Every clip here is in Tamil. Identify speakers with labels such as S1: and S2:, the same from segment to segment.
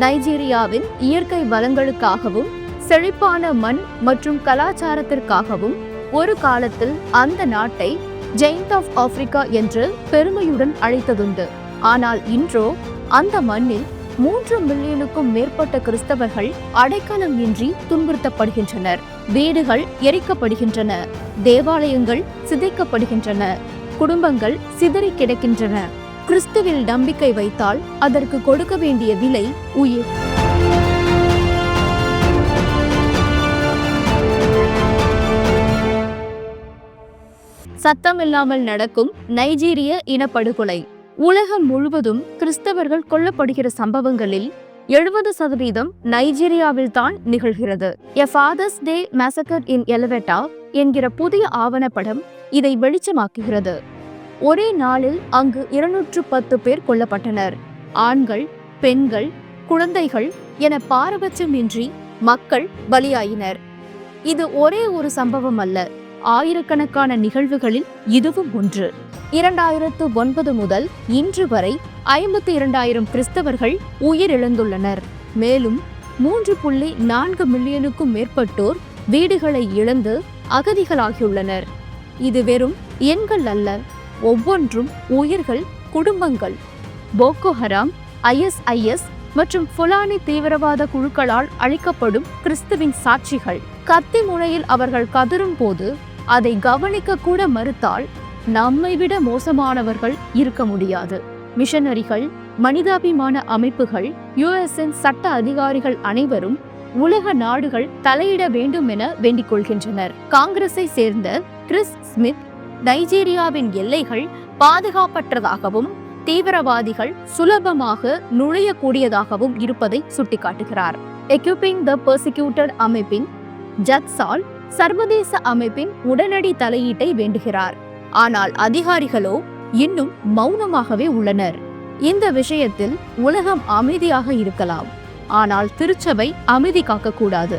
S1: நைஜீரியாவின் இயற்கை வளங்களுக்காகவும் செழிப்பான மண் மற்றும் கலாச்சாரத்திற்காகவும் ஒரு காலத்தில் அந்த நாட்டை ஜெயிண்ட் ஆஃப் ஆப்பிரிக்கா என்று பெருமையுடன் அழைத்ததுண்டு. ஆனால் இன்றோ அந்த மண்ணில் மூன்று மில்லியனுக்கும் மேற்பட்ட கிறிஸ்தவர்கள் அடைக்கலம் இன்றி துன்புறுத்தப்படுகின்றனர். வீடுகள் எரிக்கப்படுகின்றன. தேவாலயங்கள் சிதைக்கப்படுகின்றன. குடும்பங்கள் சிதறி கிடக்கின்றன. கிறிஸ்துவில் நம்பிக்கை வைத்தால் அதற்கு கொடுக்க வேண்டிய விலை உயிர். சத்தமில்லாமல் நடக்கும் நைஜீரிய இனப்படுகொலை. உலகம் முழுவதும் கிறிஸ்தவர்கள் கொல்லப்படுகிற சம்பவங்களில் எழுபது சதவீதம் நைஜீரியாவில் தான் நிகழ்கிறது. எ ஃபாதர்ஸ் டே மேசக்கர் இன் எலவெட்டா என்கிற புதிய ஆவணப்படம் இதை வெளிச்சமாக்குகிறது. ஒரே நாளில் அங்கு இருநூற்று பத்து பேர் கொல்லப்பட்டனர். ஆண்கள் பெண்கள் குழந்தைகள் என பாரபட்சமின்றி மக்கள் பலியாயினர். இது ஒரே ஒரு சம்பவம் அல்ல. ஆயிரக்கணக்கான நிகழ்வுகளில் இதுவும் ஒன்று. இரண்டாயிரத்து ஒன்பது முதல் இன்று வரை ஐம்பத்தி இரண்டாயிரம் கிறிஸ்தவர்கள் உயிரிழந்துள்ளனர். மேலும் மூன்று புள்ளி நான்கு மில்லியனுக்கும் மேற்பட்டோர் வீடுகளை இழந்து அகதிகளாகியுள்ளனர். இது வெறும் எண்கள் அல்ல. ஒவ்வொன்றும் உயிர்கள் குடும்பங்கள். போக்கோ ஹராம் ஐஎஸ்ஐஎஸ் மற்றும் ஃபுலானி தீவிரவாத குழுக்களால் அழிக்கப்படும் கிறிஸ்துவின் சாட்சிகள். கத்தி முனையில் அவர்கள் கதறும் போது அதை கவனிக்க கூட மறுத்தால் நம்மை விட மோசமானவர்கள் இருக்க முடியாது. மிஷனரிகள் மனிதாபிமான அமைப்புகள் யுஎஸ்என் சட்ட அதிகாரிகள் அனைவரும் உலக நாடுகள் தலையிட வேண்டும் என வேண்டிக் கொள்கின்றனர். காங்கிரஸை சேர்ந்த கிறிஸ் ஸ்மித் நைஜீரியாவின் எல்லைகள் பாதுகாப்பற்றதாகவும் தீவிரவாதிகள் சுலபமாக நுழையக்கூடியதாகவும் இருப்பதை சுட்டிக்காட்டுகிறார். எக்யூப்பிங் த பெர்சிக்யூட்டட் அமைப்பின் ஜத்சால் சர்வதேச அமைப்பின் உடனடி தலையீட்டை வேண்டுகிறார். ஆனால் அதிகாரிகளோ இன்னும் மௌனமாகவே உள்ளனர். இந்த விஷயத்தில் உலகம் அமைதியாக இருக்கலாம். ஆனால் திருச்சபை அமைதி காக்கக்கூடாது.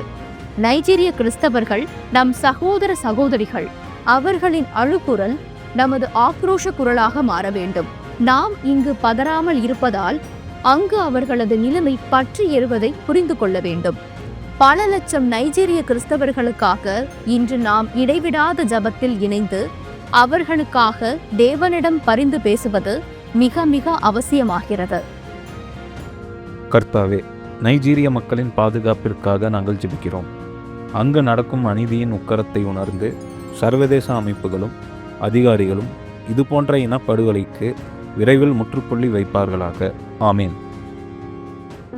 S1: நைஜீரிய கிறிஸ்தவர்கள் நம் சகோதர சகோதரிகள் அவர்களின் அழுக்குரல் நமது ஆக்ரோஷ குரலாக மாற வேண்டும். நாம் இங்கு பதறாமல் இருப்பதால் அங்கு அவர்களது நிலைமை பற்றி எறுவதை புரிந்து கொள்ள வேண்டும். பல லட்சம் நைஜீரிய கிறிஸ்தவர்களுக்காக இன்று நாம் இடைவிடாத ஜபத்தில் இணைந்து அவர்களுக்காக தேவனிடம் பரிந்து பேசுவது மிக மிக அவசியமாகிறது.
S2: கர்த்தாவே நைஜீரிய மக்களின் பாதுகாப்பிற்காக நாங்கள் ஜெபிக்கிறோம். அங்கு நடக்கும் அநீதியின் உக்கரத்தை உணர்ந்து சர்வதேச அமைப்புகளும் அதிகாரிகளும் இதுபோன்ற இனப்படுகொலைக்கு விரைவில் முற்றுப்புள்ளி வைப்பார்களாக. ஆமீன்.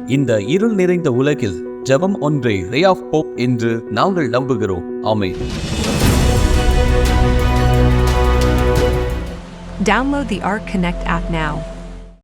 S3: இந்த இருள் நிறைந்த உலகில் ஜெபம் ஒன்றே ரே ஆஃப் போப் என்று நாங்கள் நம்புகிறோம். ஆமென்.
S4: Download the Arc Connect app now.